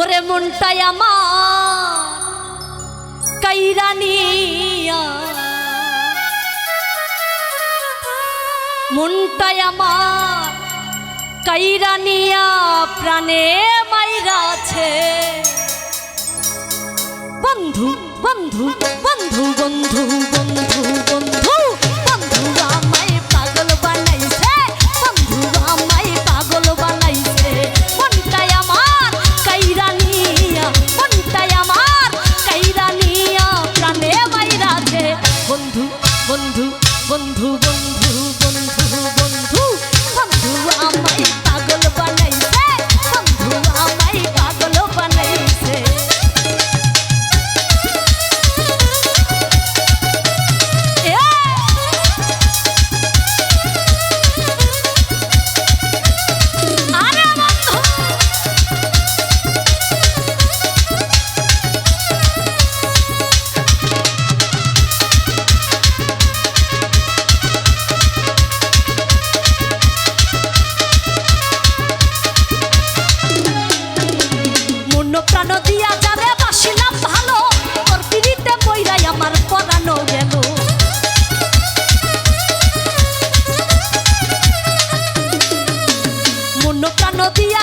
ওরে মনটাই আমার কাইরানিয়া মনটাই আমার কৈরানিয়া প্রাণে মাইরাছে বন্ধু বন্ধু বন্ধু বন্ধু। প্রাণ দিয়া যারে বাসিলাম ভালো। তোর পিড়িতে বইরাই আমার পরানো গেল। মন প্রাণ দিয়া